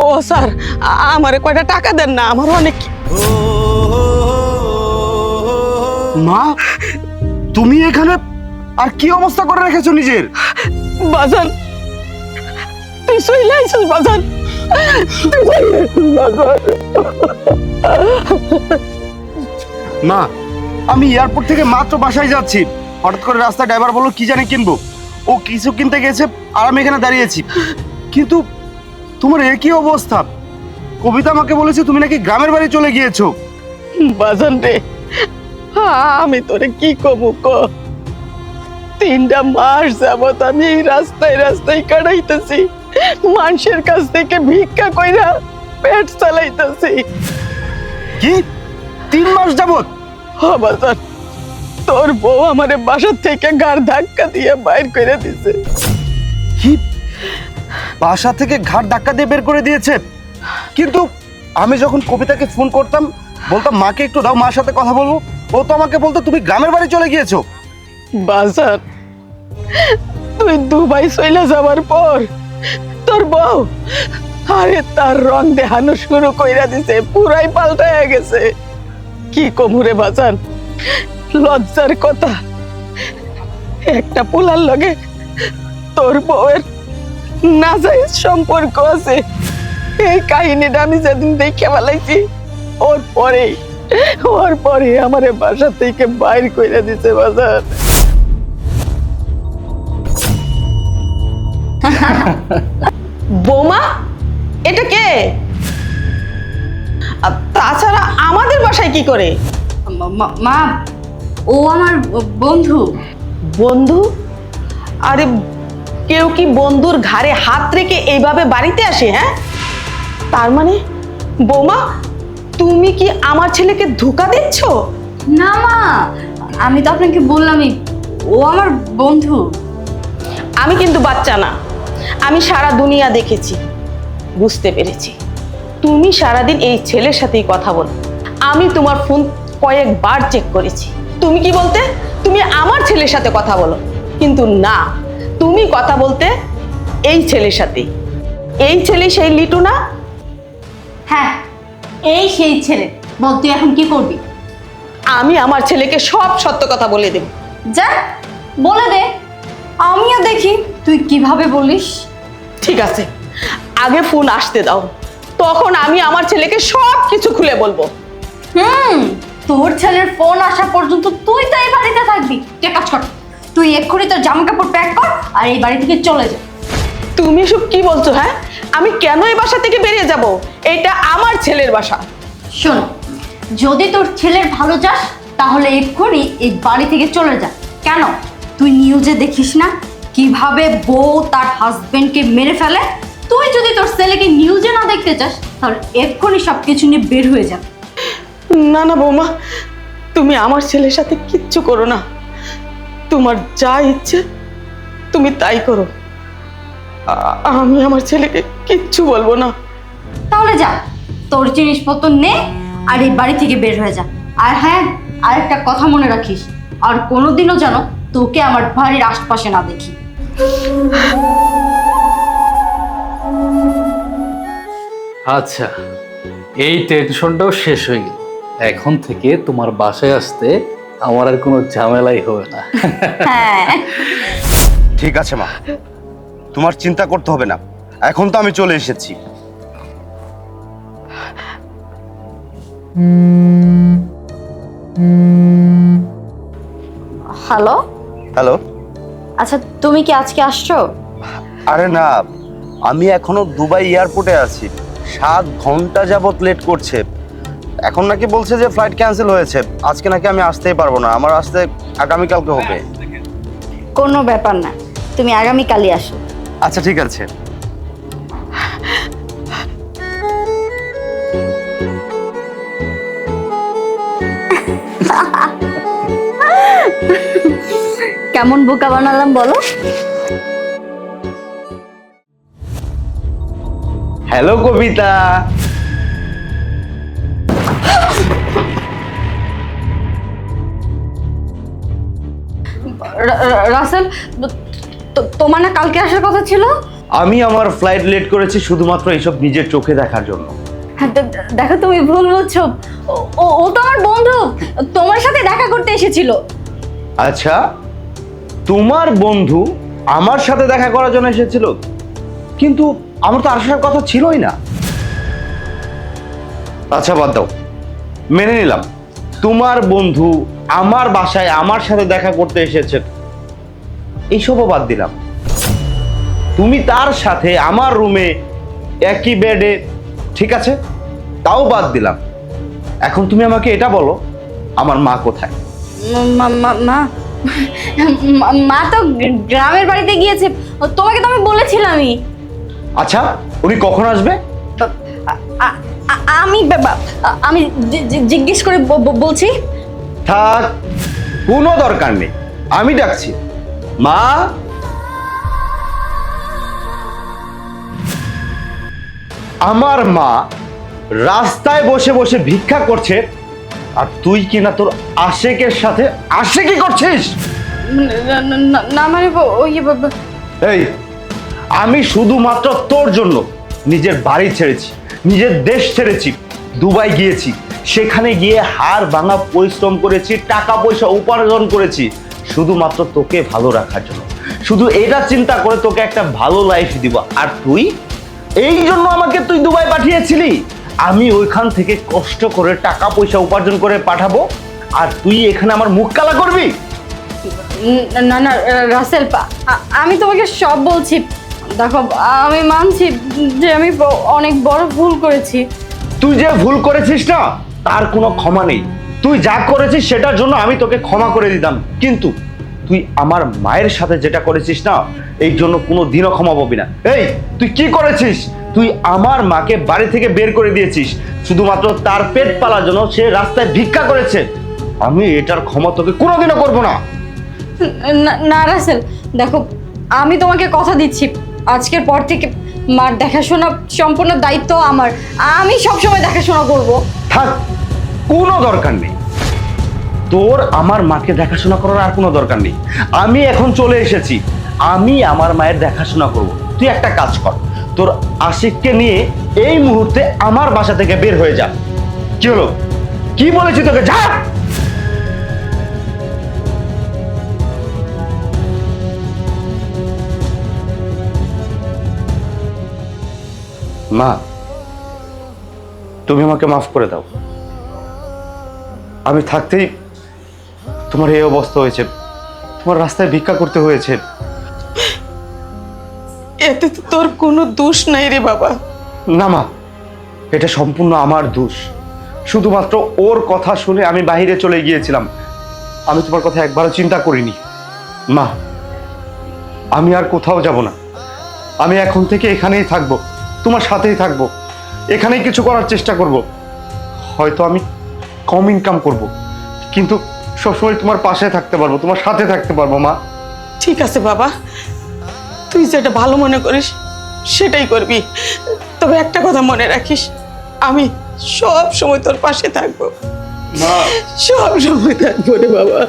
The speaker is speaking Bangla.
ও স্যার আমারে কয়টা টাকা দেন না আমার অনেক মা তুমি এখানে আর কি অবস্থা করে রেখেছো নিজের? বাজান তুই সইলে আইছিস বাজান। মা আমি এয়ারপোর্ট থেকে মাত্র বাসায় যাচ্ছি। হঠাৎ করে রাস্তায় ড্রাইভার বলল কি জানি কিনবো? ও কিছু কিনতে গেছে আর আমি এখানে দাঁড়িয়েছি কিন্তু তোমার একই অবস্থা। কবিতা আমাকে বলেছে তুমি নাকি গ্রামের বাড়ি চলে গিয়েছো। বাজান রে আমি তোরে কি কমু ক? তিনটা মাস যাবত আমি এই রাস্তায় রাস্তায় কাটাইতেছি মানুষের কাছ থেকে ভিক্ষা কইরা পেট চালাইতেছি। কি? তিন মাস যাবত বাজান। তোর বউ আমারে বাসার থেকে গার ধাক্কা দিয়ে বাইর করে দিছে। বাসা থেকে ঘাট ধাক্কা দিয়ে বের করে দিয়েছে। কিন্তু আমি যখন কবিতাকে ফোন করতাম, বলতাম, মাকে একটু দাও, মার সাথে কথা বলব। ও তো আমাকে বলতো, তুমি গ্রামের বাড়ি চলে গিয়েছো। বাজার তুই দুবাই চলে যাওয়ার পর তোর বউ, আরে তার রং দেখানো শুরু কইরা দিছে, পুরাই পাল্টায় গেছে। কি কমুরে বাজান লজ্জার কথা। একটা পোলার লগে তোর বউয়ের নাজাইজ সম্পর্ক আছে। এই কাহিনীটা আমি যেদিন দেখে ফেলাইছি ওর পরেই ওর পরে আমারে বাসা থেকে বাইর কইরা দিছে বাজার। বৌমা এটা কে? তাছাড়া আমাদের বাসায় কি করে? মা ও আমার বন্ধু। বন্ধু? আরে কেউ কি বন্ধুর ঘাড়ে হাত রেখে এইভাবে বাড়িতে আসে হ্যাঁ? তার মানে বৌমা তুমি কি আমার ছেলেকে ধোকা দিচ্ছ? না মা আমি তো আপনাকে বললামই ও আমার বন্ধু। আমি কিন্তু বাচ্চা না আমি সারা দুনিয়া দেখেছি বুঝতে পেরেছি। তুমি সারাদিন এই ছেলের সাথেই কথা বলো। আমি তোমার ফোন কয়েকবার চেক করেছি। তুমি কি বলতে? তুমি আমার ছেলের সাথে কথা বলো। কিন্তু না তুমি কথা বলতে এই ছেলের সাথে। এই ছেলে সেই লিটু না? হ্যাঁ এই সেই ছেলে। বল তুই এখন কি করবি? আমি আমার ছেলেকে সব সত্য কথা বলে দেব। যা বলে দে। আমিও দেখি তুই কীভাবে বলিস। ঠিক আছে আগে ফোন আসতে দাও। তখন আমি আমার ছেলেকে সব কিছু খুলে বলব। হুম তোর ছেলের ফোন আসা পর্যন্ত তুই তো এই বাড়িতে থাকবি। তুই কাজ কর তুই এক্ষুনি তোর জামা কাপড় প্যাক কর আর এই বাড়ি থেকে চলে যা। তুমি সব কি বলছো হ্যাঁ? আমি কেন এই বাসা থেকে বেরিয়ে যাব? এটা আমার ছেলের বাসা। শোন যদি তোর ছেলের ভালো চাস তাহলে এক্ষুনি এই বাড়ি থেকে চলে যা। কেন? তুই নিউজে দেখিস না কীভাবে বউ তার হাজবেন্ডকে মেরে ফেলে? তুই যদি তোর ছেলেকে নিউজে না দেখতে চাস তাহলে এক্ষুনি সব কিছু নিয়ে বের হয়ে যা। না না বৌমা তুমি আমার ছেলের সাথে কিচ্ছু করো না। তোমার যা ইচ্ছে তুমি তাই করো। আমি আমার ছেলেকে কিচ্ছু বলব না। তাহলে যা তোর জিনিসপত্র নে আর এই বাড়ি থেকে বের হয়ে যা। আর হ্যাঁ আর একটা কথা মনে রাখিস আর কোনোদিনও যেন তোকে আমার বাড়ির আশপাশে না দেখি। আচ্ছা এই টেনশনটাও শেষ হয়ে গেল। এখন থেকে তোমার বাসায় আসতে আমার আর কোনো ঝামেলাই হবে না। হ্যাঁ। ঠিক আছে মা। তোমার চিন্তা করতে হবে না। এখন তো আমি চলে এসেছি। হ্যালো হ্যালো আচ্ছা তুমি কি আজকে আসছো? আরে না আমি এখনও দুবাই এয়ারপোর্টে আছি। সাত ঘণ্টা যাবত লেট করছে। এখন নাকি বলছে যে ফ্লাইট ক্যান্সেল হয়েছে। আজকে নাকি আমি আসতেই পারব না। আমার আসতে আগামীকালকে হবে। কোনো ব্যাপার না। তুমি আগামীকালই আসো। আচ্ছা ঠিক আছে। কেমন বোকা বানালাম বলো? হ্যালো কবিতা। রাসেল তো- তোমার না কালকে আসার কথা ছিল? আমি আমার ফ্লাইট লেট করেছি শুধুমাত্র এইসব নিজের চোখে দেখার জন্য। হ্যাঁ, দেখো তুমি ভুল বলছো ও- ও ও তো আমার বন্ধু। তোমার সাথে দেখা করতে এসেছিল। আচ্ছা তোমার বন্ধু আমার সাথে দেখা করার জন্য এসেছিল? কিন্তু আমার তো আসার কথা ছিলই না। আচ্ছা বাদ দাও। মেনে নিলাম। তোমার বন্ধু আমার বাসায় আমার সাথে দেখা করতে এসেছে এইসবও বাদ দিলাম। তুমি তার সাথে আমার রুমে একই বেডে ঠিক আছে? তাও বাদ দিলাম। এখন তুমি আমাকে এটা বলো আমার মা কোথায়? মা- মা- মা তো গ্রামের বাড়িতে গিয়েছে। তোমাকে তো আমি বলেছিলামই। আচ্ছা উনি কখন আসবে? আমি আমি জিজ্ঞেস করে বলছি। থাক কোনো দরকার নেই। আমি ডাকছি। মা? আমার মা রাস্তায় বসে বসে ভিক্ষা করছে আর তুই কিনা তোর আশেকের সাথে আশে কি করছিস? না- মানে ওই বা- এই আমি শুধুমাত্র তোর জন্য নিজের বাড়ি ছেড়েছি নিজের দেশ ছেড়েছি দুবাই গিয়েছি সেখানে গিয়ে হাড় ভাঙা পরিশ্রম করেছি টাকা পয়সা উপার্জন করেছি। শুধুমাত্র তোকে ভালো রাখার জন্য। শুধু এটা চিন্তা করে তোকে একটা ভালো লাইফ দিব। আর তুই? এই জন্য আমাকে তুই দুবাই পাঠিয়েছিলি। আমি ওইখান থেকে কষ্ট করে টাকা পয়সা উপার্জন করে পাঠাবো। আর তুই এখানে আমার মুখ কালা করবি? না না রাসেল পা- আমি তোমাকে সব বলছি। দেখো আমি মানছি যে আমি অনেক বড় ভুল করেছি। তুই যে ভুল করেছিস না তার কোনো ক্ষমা নেই। তুই যা করেছিস সেটার জন্য আমি তোকে ক্ষমা করে দিতাম। কিন্তু তুই আমার মায়ের সাথে যেটা করেছিস না এই জন্য কোনো দিনও ক্ষমা পাবি না। এই তুই কি করেছিস? তুই আমার মাকে বাড়ি থেকে বের করে দিয়েছিস। শুধুমাত্র তার পেট পালার জন্য সে রাস্তায় ভিক্ষা করেছে। আমি এটার ক্ষমা তোকে কোনোদিনও করব না। না- না রাসেল দেখো আমি তোমাকে কথা দিচ্ছি। আজকের পর থেকে মার দেখাশোনা সম্পূর্ণ দায়িত্ব আমার। আমি সবসময় দেখাশোনা করব। থাক কোনো দরকার নেই। তোর আমার মাকে দেখাশোনা করার আর কোনো দরকার নেই। আমি এখন চলে এসেছি। আমি আমার মায়ের দেখাশোনা করব। তুই একটা কাজ কর। তোর আশিককে নিয়ে এই মুহূর্তে আমার বাসা থেকে বের হয়ে যা। কি হলো? কি বলেছি তোকে? যা! মা, তুমি আমাকে মাফ করে দাও। আমি থাকতেই তোমার এই অবস্থা হয়েছে। তোমার রাস্তায় ভিক্ষা করতে হয়েছে। এতে তো তোর কোনো দোষ নাই রে বাবা। না মা এটা সম্পূর্ণ আমার দোষ। শুধুমাত্র ওর কথা শুনে আমি বাইরে চলে গিয়েছিলাম। আমি তোমার কথা একবারও চিন্তা করিনি। মা আমি আর কোথাও যাব না। আমি এখন থেকে এখানেই থাকব তোমার সাথেই থাকব। এখানেই কিছু করার চেষ্টা করব। হয়তো আমি কম ইনকাম করব। কিন্তু সবসময় তোমার পাশে থাকতে পারব তোমার সাথে থাকতে পারব মা। ঠিক আছে বাবা। তুই যেটা ভালো মনে করিস সেটাই করবি। তবে একটা কথা মনে রাখিস আমি সব সময় তোর পাশে থাকব। মা। সব সময় থাকব রে বাবা।